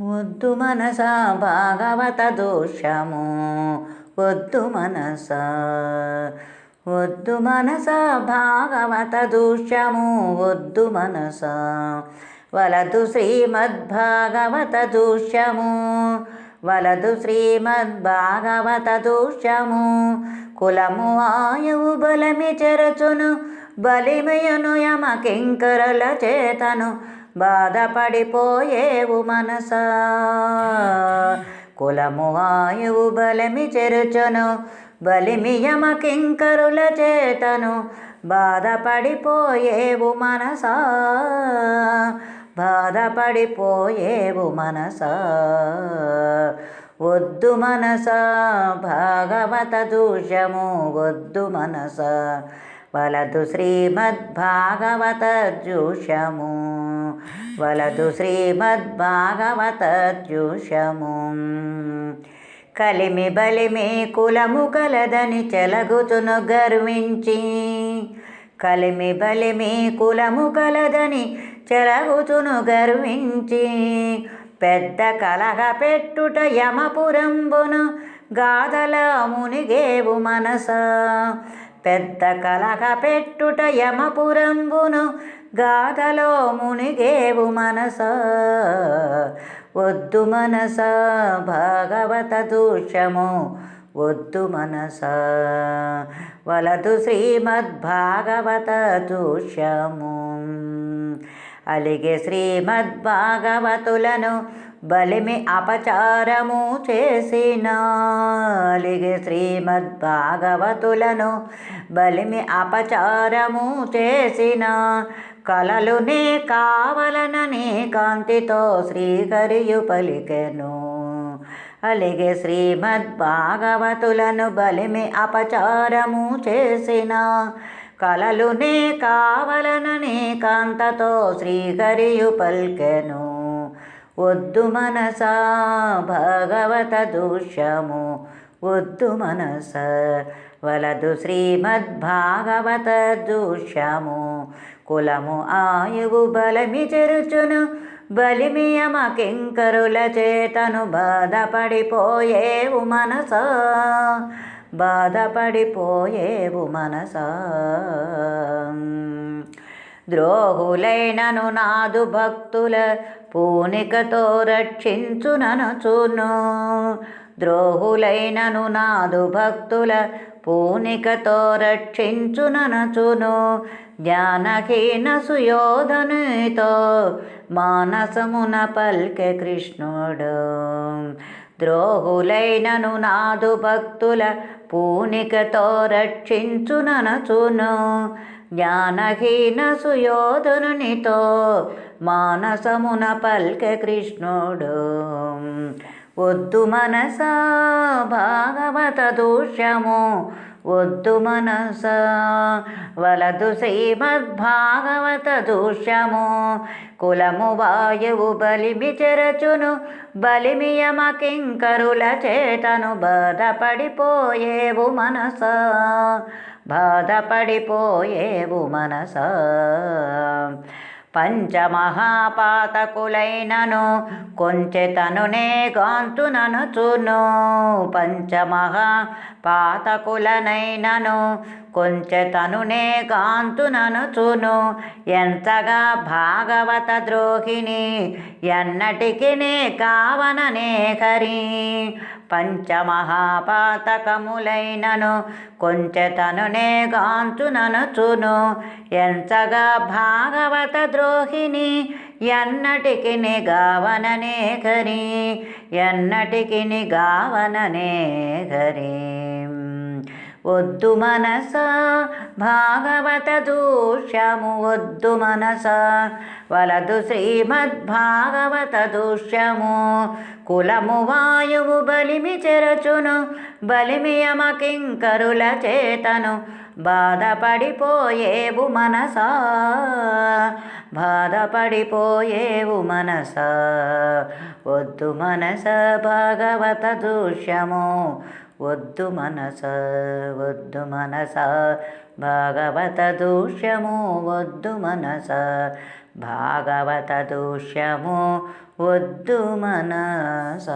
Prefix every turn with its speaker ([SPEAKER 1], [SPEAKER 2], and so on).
[SPEAKER 1] వద్దు మనస భాగవత దోషము. వద్దు మనస వద్దు మనస భాగవత దూష్యము వద్దు మనస వలదు శ్రీమద్భాగవత దూష్యము వలదు శ్రీమద్భాగవత దోషము. కులము ఆయువు బలమి చెరచును బలిమయను యమ కింకరల చేతను. బాధపడిపోయేవు మనసా. కులము ఆయువు బలిమి చెరుచును బలిమి కింకరుల చేతను. బాధపడిపోయేవు మనసా బాధపడిపోయేవు మనసా. వద్దు మనస భాగవత దూషము వద్దు మనస. వలదు శ్రీమద్భాగవత జూషము వలదు శ్రీమద్భాగవత జూషము కలిమి బలిమి కులము కలదని చెలగుతును గర్వించి. కలిమి బలిమి కులము కలదని చెలగుతును గర్వించి. పెద్ద కలహ పెట్టుట యమపురంబును గాథల మునిగేవు మనసా. పెద్ద కలహ పెట్టుట యమపురంబును గాథలో మునిగేవు మనస. వద్దు మనస భగవత దూషము వద్దు మనస. వలదు శ్రీమద్భాగవత దూషము అలిగే శ్రీమద్భాగవతులను బలిమి అపచారము చేసిన. అలిగే శ్రీమద్భాగవతులను బలిమి అపచారము చేసిన. కలలునే కావలనని కాంతితో శ్రీహరియు పలికెను. అలిగే శ్రీమద్భాగవతులను బలిమి అపచారము చేసిన. కలలునే కావలననే కాంతతో శ్రీహరియు పల్కెను. వద్దు మనస భగవత దూషము వద్దు మనస వలదు శ్రీమద్భాగవత దూషము కులము ఆయువు బలమి చెరుచును బలిమియమ కింకరుల చేతను బాధపడిపోయేవు మనసా. బాధపడిపోయేవు మనస. ద్రోహులైనను నాదు భక్తుల పూనికతో రక్షించుననుచును. ద్రోహులైనను నాదు భక్తుల పూనికతో రక్షించుననుచును. జ్ఞానహీన సుయోధనుతో మానసమున పల్కె కృష్ణుడు. ద్రోహులైనను నాదు భక్తుల పూనికతో రక్షించుననచును జ్ఞానహీన సుయోధనునితో మానసమున పల్కె కృష్ణుడు. వద్దు మనస భాగవత దూష్యము వద్దు మనస. వలదు శ్రీమద్భాగవత దూష్యము కులము వాయువు బలిమి చెరచును బలిమి కింకరుల చేతను బాధపడిపోయేవు మనస. బాధపడిపోయేవు మనస. పంచమహాపాతకులైనను కొంచెతనునే గాంతుననుచును పంచమహా పాతకులనైనను కొంచెతనునే గాంతుననుచును ఎంతగా భాగవత ద్రోహిణి ఎన్నటికి కావననే హరి. పంచమహాపాతకములైనను కొంచెతనునే గాంతుననుచును ఎంతగా భాగవత ద్రోహిణి ఎన్నటికి గావననే గరి ఎన్నటికి గావననే గరీ వద్దు మనస భాగవత దూష్యము వద్దు మనస. వలదు శ్రీమద్భాగవత దూష్యము కులము వాయువు బలిమి చెరచును బలిమి యమ చేతను. బాధపడిపోయేవు మనస బాధపడిపోయేవు మనస. వద్దు మనస భాగవత దూష్యము వద్దు మనస వద్దు మనస. భాగవత దూష్యము వద్దు మనస. భాగవత దూష్యము వద్దు మనస.